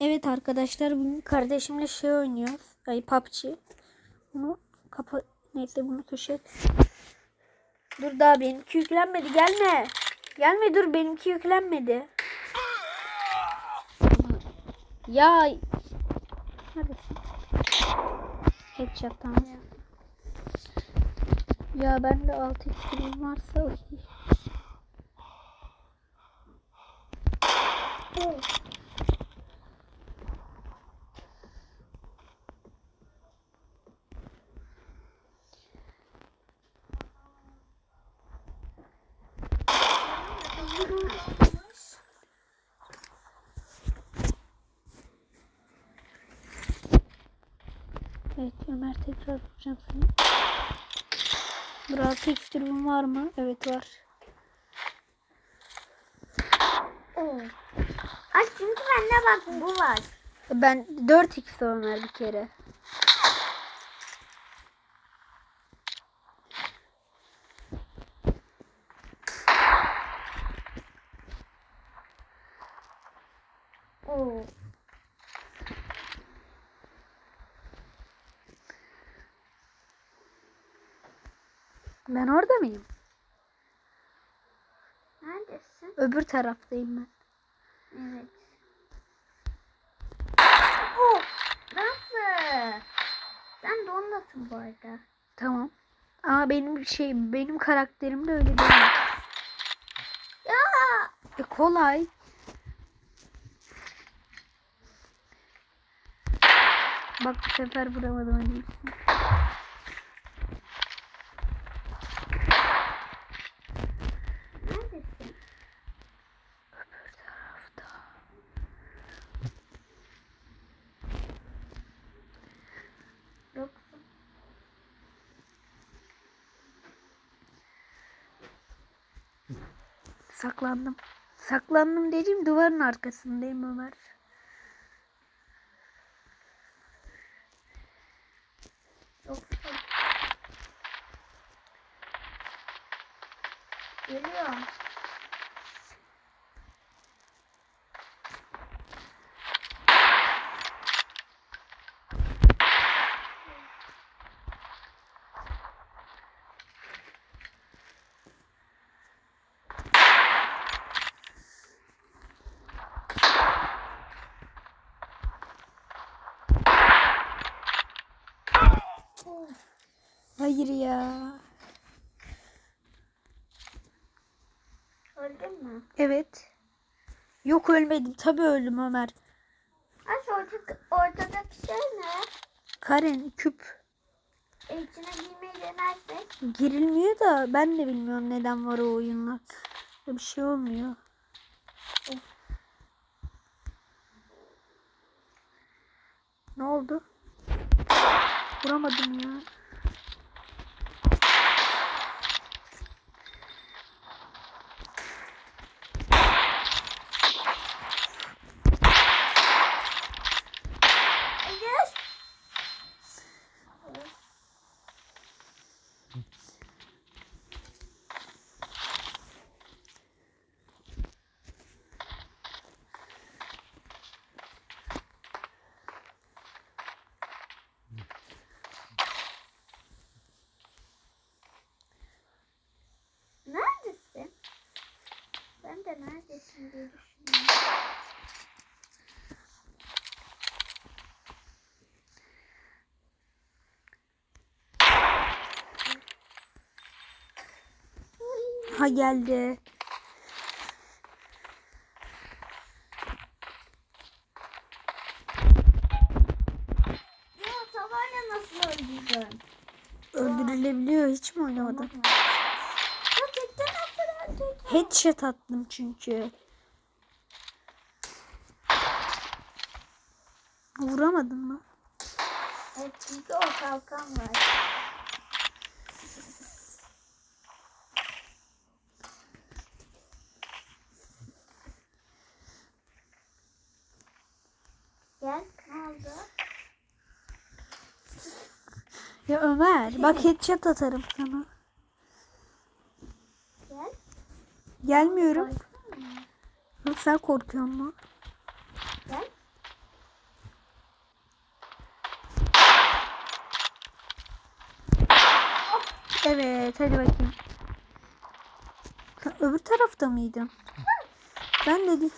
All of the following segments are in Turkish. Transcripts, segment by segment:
Evet arkadaşlar bugün kardeşimle şey oynuyoruz. Ay PUBG. Bunu kapa neyse bunu köşe. Dur daha benimki yüklenmedi gelme. Gelme dur benimki yüklenmedi. Ya. Neredesin? Headshot tamam. Ya ben de 6 x'im varsa okey. Evet Ömer tekrar vuracağım seni. Burada tek durumun var mı? Evet var. Oo. Ay çünkü bende bak bu var. Ben 4x Ömer bir kere. Oo. Ben orada mıyım? Neredesin? Öbür taraftayım ben. Evet. Oo. Nasıl? Sen de ondasın bu arada. Tamam. Ama benim şey benim karakterim de öyle değil. Ya. E kolay. Bak bu sefer vuramadım hani. Saklandım. Saklandım dediğim duvarın arkasındayım Ömer. Yoksun. Geliyor. Hayır ya. Öldün mü? Evet. Yok ölmedim. Tabii öldüm Ömer. Aç orta, ortadaki şey ne? Karen küp. E, içine giymeyi denersek. Girilmiyor da ben de bilmiyorum neden var o oyunlar. Bir şey olmuyor. Ne oldu? Vuramadım ya. Hayır. Neredesin? Ben de neredesin diye düşünüyorum. Ha geldi. Ya tavayla nasıl öldürdün? Öldürülebiliyor. Hiç mi oynamadın? Öldürdün? Headshot attım çünkü. Vuramadın mı? Evet çünkü o kalkan var. Gel ne oldu? Ya Ömer bak headshot atarım sana. Gelmiyorum. Lan sen korkuyorsun lan. Evet hadi bakayım. Sen öbür tarafta mıydın? ben dedi.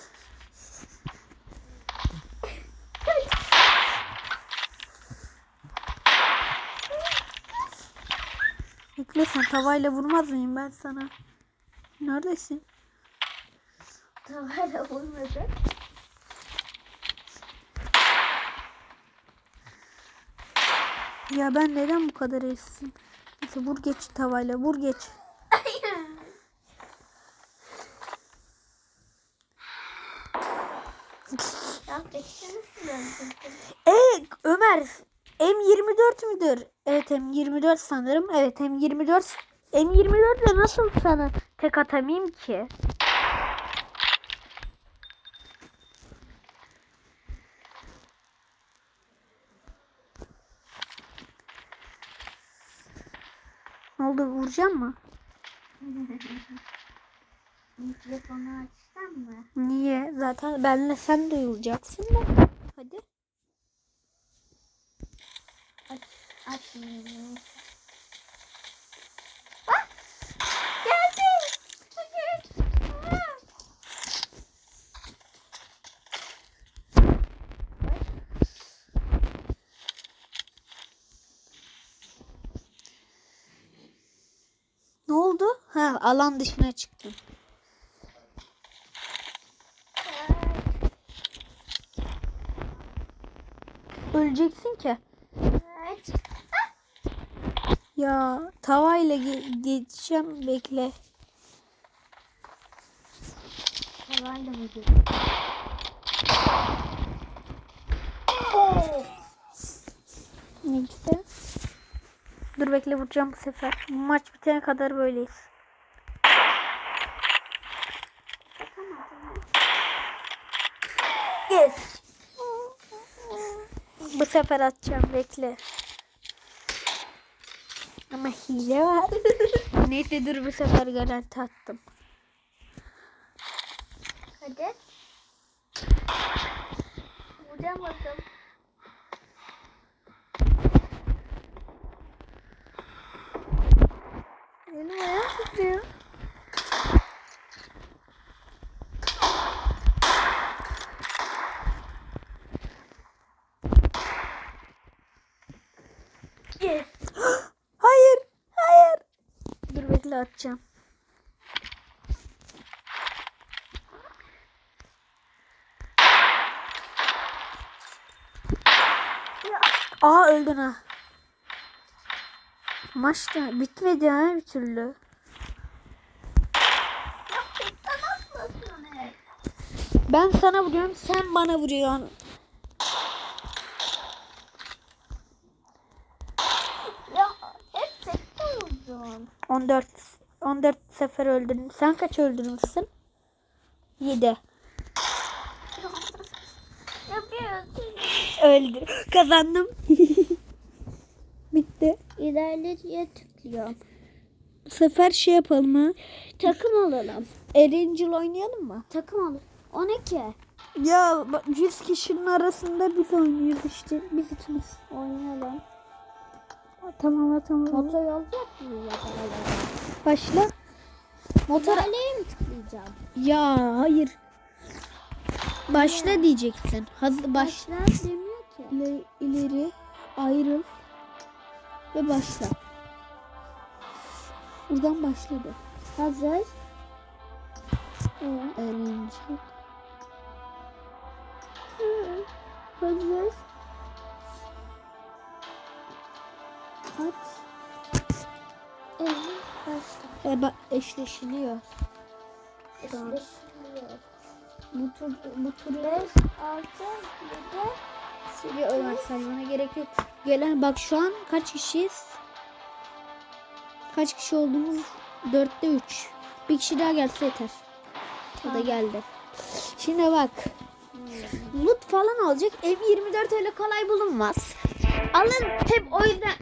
Bekle sen tavayla vurmaz mıyım ben sana? Neredesin? Tavayla vurmadı. Ya ben neden bu kadar essin? Neyse vur geç tavayla vur geç. Evet Ömer M24 müdür? Evet M24 sanırım. Evet M24. M24 de nasıl sana tek atamayayım ki? Ne oldu vuracağım mı? Mikrofonu açsam mı? Niye? Zaten benle sen duyulacaksın da. Hadi. Aç, açmıyorum. Ah! Geldi. Ne oldu? Ha alan dışına çıktım. Öleceksin ki. Ya tavayla ge- geçeceğim bekle. Tavayla mı Neyse. Dur bekle vuracağım bu sefer. Maç bitene kadar böyleyiz. Yes. Bu sefer atacağım bekle. Ama hile var. Neyse dur bu sefer garanti attım. Hadi. Vuracağım bakalım. Elim ayağım titriyor. Yes. Hayır, hayır. Dur bekle atacağım. Aa öldün ha. Maç da bitmedi ha bir türlü. Ben sana vuruyorum sen bana vuruyorsun. Ya hep tek vurdun. 14 14 sefer öldün. Sen kaç öldürmüşsün? 7. Yapıyorsun. Öldü. Kazandım. Bitti. İlerleye tıklıyorum. Bu sefer şey yapalım ha. Takım olalım. Erencil oynayalım mı? Takım olalım. O ne ki? Ya bak, 100 kişinin arasında biz oynuyoruz işte. Biz ikimiz. Oynayalım. Tamam tamam. Motor olacak mı ya Başla. Motor Motorlere mi tıklayacağım? Ya hayır. Başla diyeceksin. Hazır baş. Başlar demiyor ki. İleri, ileri ayrıl ve başla. Buradan başladı. Hazır. Evet. Erencil. Hazır. Aç. Evet. Başla. E, bak eşleşiliyor. Eşleştiriyor. Bu tur, bu tur 5, 6, 7, Seviye oynar saymana gerek yok. Gelen bak şu an kaç kişiyiz? Kaç kişi olduğumuz 4'te 3. Bir kişi daha gelse yeter. O da Tamam. geldi. Şimdi bak. Loot falan olacak. M24 öyle kolay bulunmaz. Alın hep o yüzden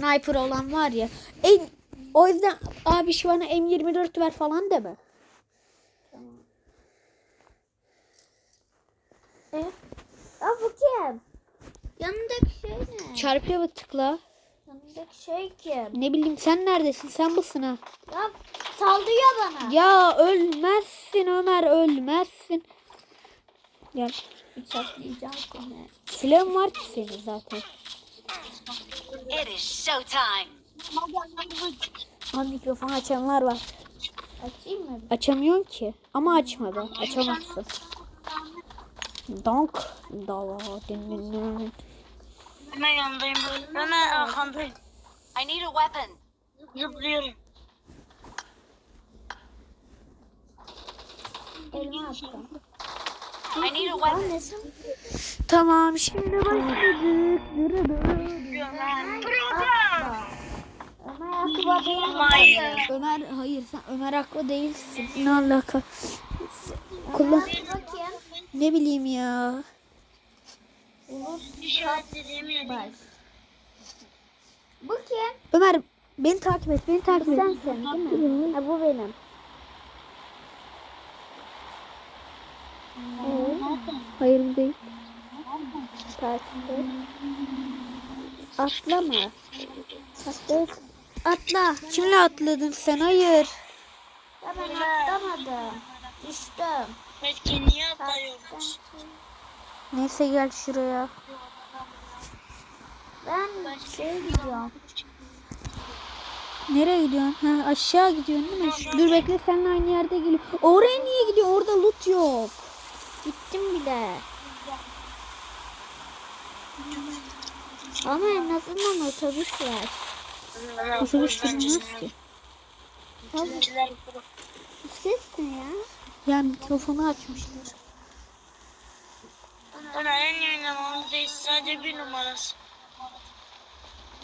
sniper olan var ya. En, o yüzden abi şu bana M24 ver falan deme. Tamam. E? Ya bu kim? Yanındaki şey ne? Çarpıya bir tıkla. Yanındaki şey kim? Ne bileyim sen neredesin? Sen mısın ha? Ya saldırıyor bana. Ya ölmezsin Ömer ölmezsin. Ya Bıçaklayacağım seni. silahın var ki senin zaten. It is showtime. Ama mikrofon açanlar var. Açayım mı? Açamıyorsun ki. Ama açmadı. Açamazsın. Donk. Dava. din din din. Hemen yanındayım. Hemen arkandayım. I need a weapon. Zıplıyorum. Elime attım. I need a weapon. Tamam şimdi başladık. Ömer aklıma benim Hayır. Ömer hayır sen Ömer Akko değilsin. Ne alaka? Kullan. Ne bileyim ya. Bak. Bu kim? Ömer beni takip et. Beni takip et. Sensin değil mi? Ha, bu benim. Hayır bu değil. Et. Atlama. Atla. Atla. Kimle atladın sen? Hayır. Ya ben atlamadım. Düştüm. Peki niye atlıyoruz? Neyse gel şuraya. Ben şey gidiyorum. Nereye gidiyorsun? Ha, aşağı gidiyorsun değil mi? Şu- Dur bekle seninle aynı yerde geliyor. Oraya niye gidiyor? Orada loot yok. Gittim bile. Ama en azından otobüs var. Otobüs sürülmez ki. Bu ses ne ya? Ya mikrofonu açmışlar. Ömer en iyi değil. Sadece bir numarası.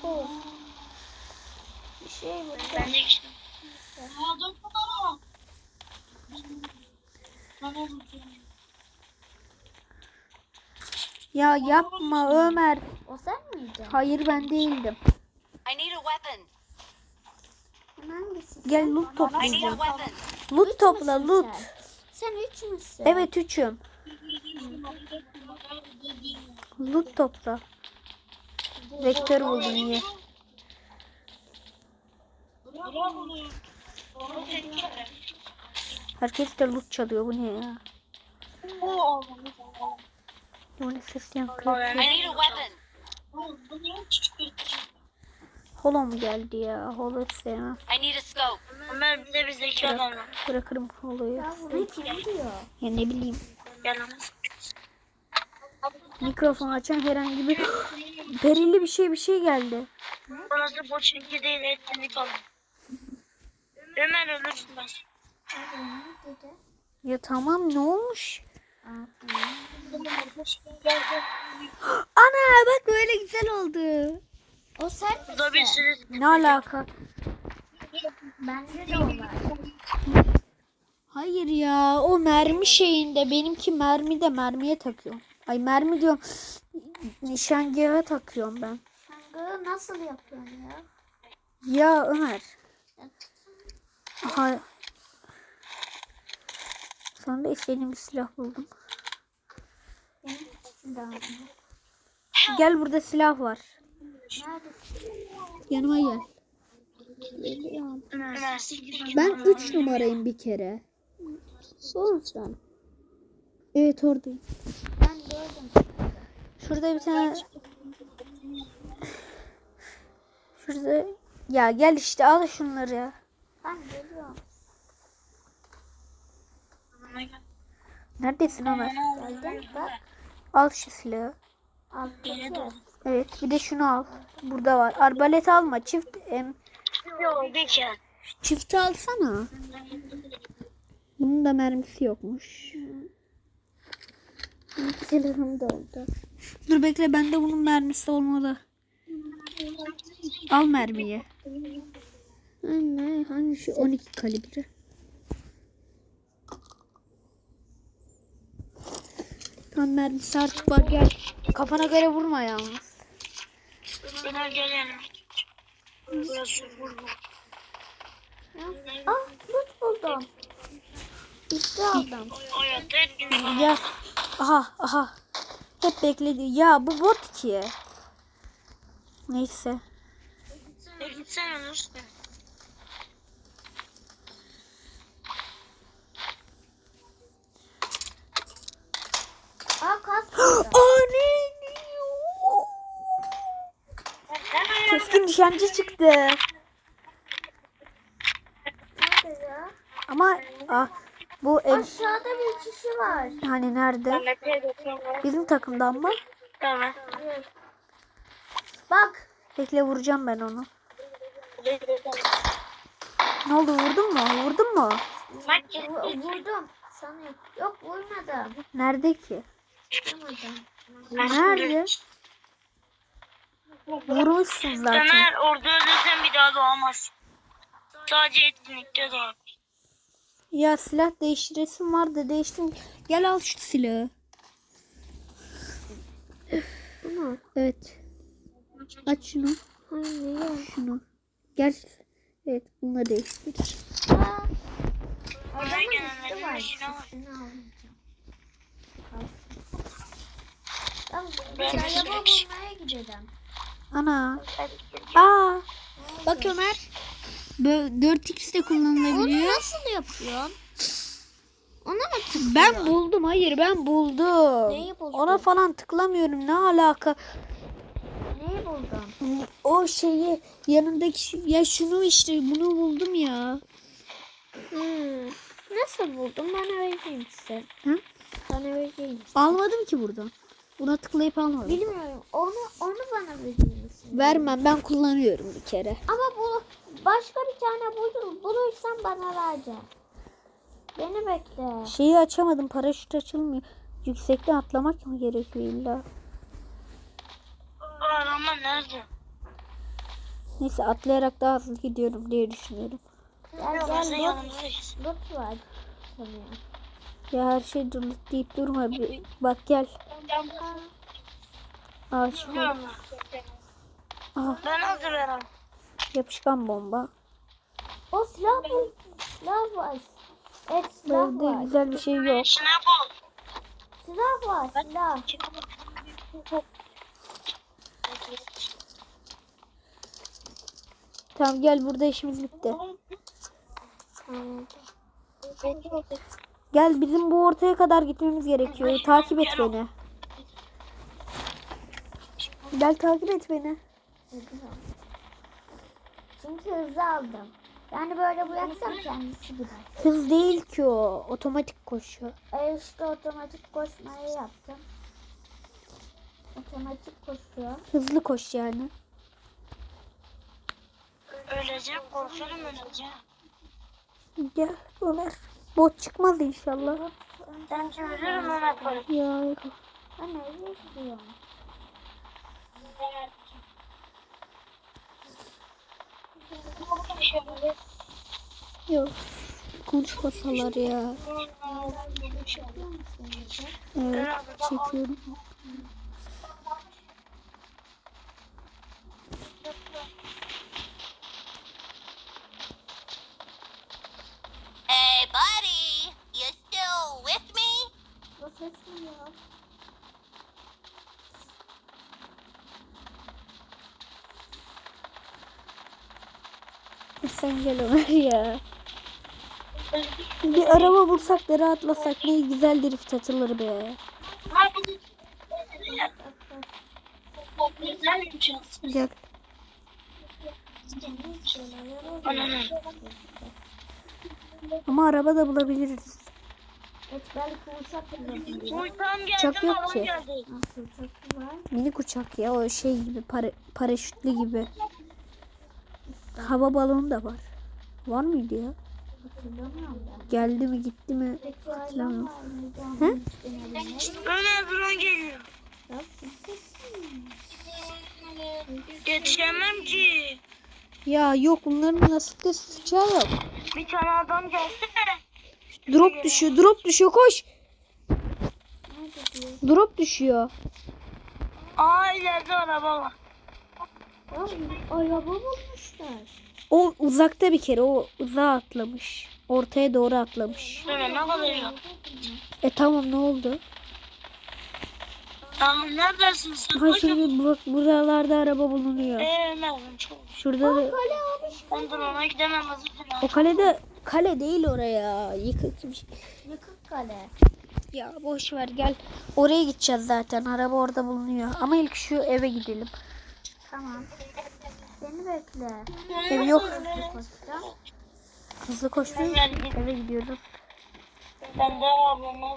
Of. Bir şey bu. Ben de işte. Ya yapma Ömer. O sen miydin? Hayır ben değildim. I need a weapon. Hangisi? Gel loot I need a toplayacağım. weapon. Loot topla loot. Sen üç müsün? Evet üçüm. Loot topla. Vektör buldum iyi. Herkes de loot çalıyor. Bu ne ya? Bu ne ses yankı? I need a weapon. Holo mu geldi ya? Holo hiç sevmem. I need a scope. Ömer bir de bizdeki adamlar. Bırakırım holoyu. Ya bunu kim diyor? Ya ne bileyim. Yalamaz. Mikrofon açan herhangi bir perili bir şey bir şey geldi. Burası boş çünkü değil etkinlik alanı. Ömer ölürsün ben. Ya tamam ne olmuş? Ana bak böyle güzel oldu. O sen misin? sürü Ne alaka? Bende de o var. Hayır ya o mermi şeyinde benimki mermi de mermiye takıyorum. Ay mermi diyorum. Nişangahı takıyorum ben. Sen nasıl yapıyorsun ya? Ya Ömer. Aha. Sonunda istediğim bir silah buldum. Gel burada silah var. Yanıma gel. Ben 3 numarayım bir kere. Son sen. Evet oradayım. Ben gördüm. Şurada bir tane Şurada ya gel işte al şunları. Ben geliyorum. Neredesin Ömer? Geldim bak. Al şu silahı. Alttaki. Evet bir de şunu al. Burada var. Arbalet alma. Çift em, Yok bir kere. çifti alsana. Bunun da mermisi yokmuş. Silahım doldu. Dur bekle bende bunun mermisi olmalı. Al mermiyi. Anne hani şu 12 kalibre. Tam mermisi artık var gel. Kafana göre vurma yalnız. Ömer gel yanıma. Burası vur vur. Ah loot buldum. İşte aldım. Ya aha aha. Hep bekledi. Ya bu bot ki. Neyse. Gitsen ölürsün. Aa kas. Anne. Keskin nişancı çıktı. Ama ah, bu en, Aşağıda bir kişi var. hani nerede? Bizim takımdan mı? Tamam. Bak. Bekle vuracağım ben onu. Ne oldu vurdun mu? Vurdun mu? vu- vurdum. Sanıyorum. Yok vurmadım. Nerede ki? Nerede? Vurmuşsun zaten. Ömer orada ölürsen bir daha doğamazsın. Sadece etkinlikte doğar. Ya silah değiştiresim vardı değiştim. Gel al şu silahı. Bunu. Evet. Aç şunu. Hayır. Şunu. Gel. Evet bununla değiştir. Aa. Oraya gelenlerin başına var. Ben araba bulmaya gidelim. Ana. Aa. Bak Ömer. Böyle 4x de kullanılabiliyor. nasıl yapıyorsun? Ona mı tıklıyor? Ben buldum. Hayır ben buldum. Neyi buldun? Ona falan tıklamıyorum. Ne alaka? Neyi buldun? O şeyi yanındaki ya şunu işte bunu buldum ya. Hmm. Nasıl buldun? Bana vereyim size. Hı? Bana vereyim. Almadım ki buradan. Buna tıklayıp almadım. Bilmiyorum. Onu onu bana verir? Vermem ben kullanıyorum bir kere. Ama bu başka bir tane bulur, bulursan bana vereceksin. Beni bekle. Şeyi açamadım. Paraşüt açılmıyor. Yüksekten atlamak mı gerekiyor illa? Arama nerede? Neyse atlayarak daha hızlı gidiyorum diye düşünüyorum. Gel gel loot var. sanıyorum. Ya her şey dur deyip durma. Bir, bak gel. Ağaç var. Ben hazırlarım. yapışkan bomba. O silah bul. Silah var. Evet silah Böyle var. güzel bir şey yok. İşine bul. Silah var silah. Tamam gel burada işimiz bitti. Gel bizim bu ortaya kadar gitmemiz gerekiyor. Takip et beni. Gel takip et beni. Çünkü hızlı aldım. Yani böyle bıraksam kendisi gider. Hız değil ki o. Otomatik koşuyor. E işte otomatik koşmayı yaptım. Otomatik koşuyor. Hızlı koş yani. Öleceğim korkuyorum öleceğim. Gel Ömer. Bot çıkmaz inşallah. Ben ölürüm Ömer koyayım. Ya Ben nereye gidiyorum? yok. Konuşmasalar ya. Evet çekiyorum. Ne ya? Sen gel Ömer ya. Bir araba bulsak da rahatlasak ne güzel drift atılır be. Gel. Ama araba da bulabiliriz. Evet uçak geldi yok ki. geldi. Uçak var? Minik uçak ya o şey gibi para, paraşütlü gibi. Hava balonu da var. Var mıydı ya? Geldi mi gitti mi? Hatırlamıyorum. binmek. Ömer drone geliyor. Yetişemem ki. Ya yok bunların nasıl sıçağı yok. Bir tane adam gelsene. Drop düşüyor drop düşüyor koş. Drop düşüyor. Aa ileride araba var. Ya araba bulmuşlar. O uzakta bir kere o uzağa atlamış. Ortaya doğru atlamış. Ömer ne kadar iyi. E tamam ne oldu? Tamam neredesin sen? Ha şimdi bak buralarda araba bulunuyor. Eee Ömer çok. Şurada da. Ondan ona gidemem hazır o kalede kale değil oraya. Yıkık bir şey. Yıkık kale. Ya boş ver gel. Oraya gideceğiz zaten. Araba orada bulunuyor. Ama ilk şu eve gidelim. Tamam. Seni bekle. Ev yok. Hızlı koşuyoruz. Eve gidiyoruz. Ben de ablama.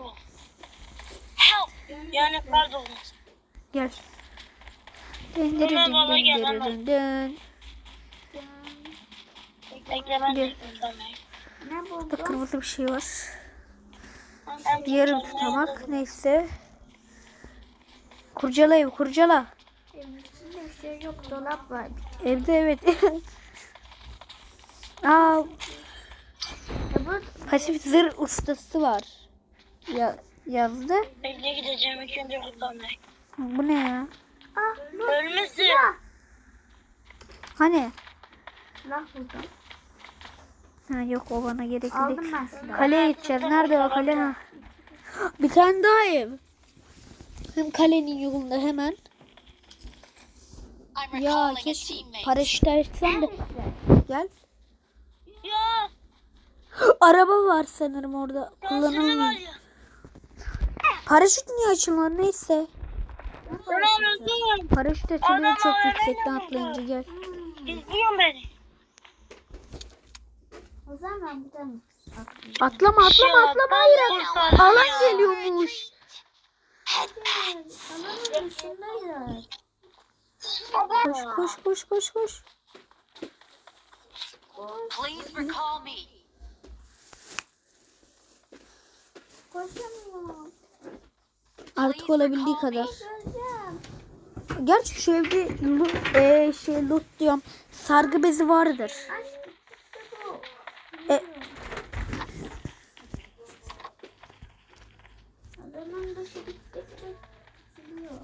Help! Yani pardon. Gel. Dın gel, dın Ömer. dın dın. Bekle ben de. Ne Burada buldun? kırmızı bir şey var. Ben Yarım tutamayayım. tutamak. Neyse. Kurcala ev kurcala. İçinde bir şey yok. Dolap var. Evde evet. Aa bu pasif zırh ustası var. Ya yazdı. Bekle gideceğim ilk önce. Bu ne ya? ah bu Ölmüşsün. Hani? silah buldum. Ha yok o bana gerekli Aldım değil. ben silahı. Kaleye gideceğiz. Nerede o kale? Ha. Bir tane daha ev. Hem kalenin yolunda hemen. Ya recalling a keş teammate. paraşüt açsam da. Gel. Ya Araba var sanırım orada. Kullanılmıyor. Paraşüt niye açılmıyor? Neyse. Paraşüt açılıyor çok yüksekten atlayınca gel. İzliyorsun beni. O zaman buradan Atlama atlama atlama hayır. Kurtar. Alan geliyormuş. Alanın dışındayız. Koş koş koş koş koş. Please recall me. Koşamıyorum. Artık olabildiği kadar. Gerçi şu evde e, şey loot diyorum. Sargı bezi vardır. Aşağı え。っ